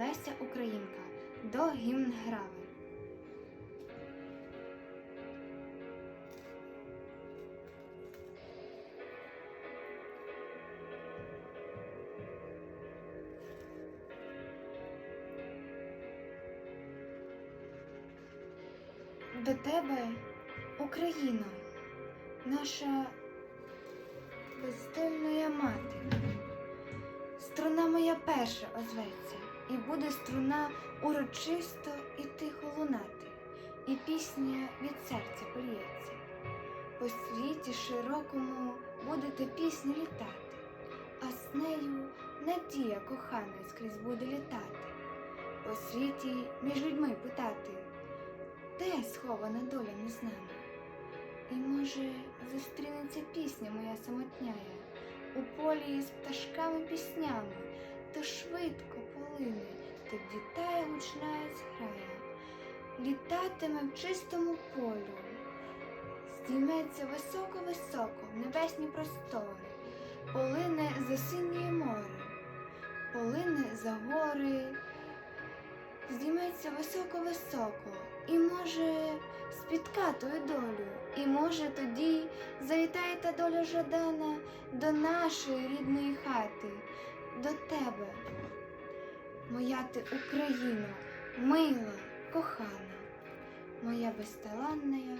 Леся Українка до гімн грали. До тебе, Україно, наша бездольна мати. Струна моя перша озветься, і буде струна урочисто і тихо лунати, і пісня від серця полється. По світі широкому будете пісні літати, а з нею надія кохана скрізь буде літати. По світі між людьми питати, де схована доля між нами? І може зустрінеться пісня моя самотняя у полі з пташками піснями, то швидко полине, тоді тая гучна зграя, літатиме в чистому полю, здійметься високо-високо в небесні простори, полине за синє море, полине за гори, здійметься високо-високо, і може спітка тою долю, і може тоді завітає та доля жадана до нашої рідної хати, до тебе, моя ти Україна, мила, кохана, моя безталанна.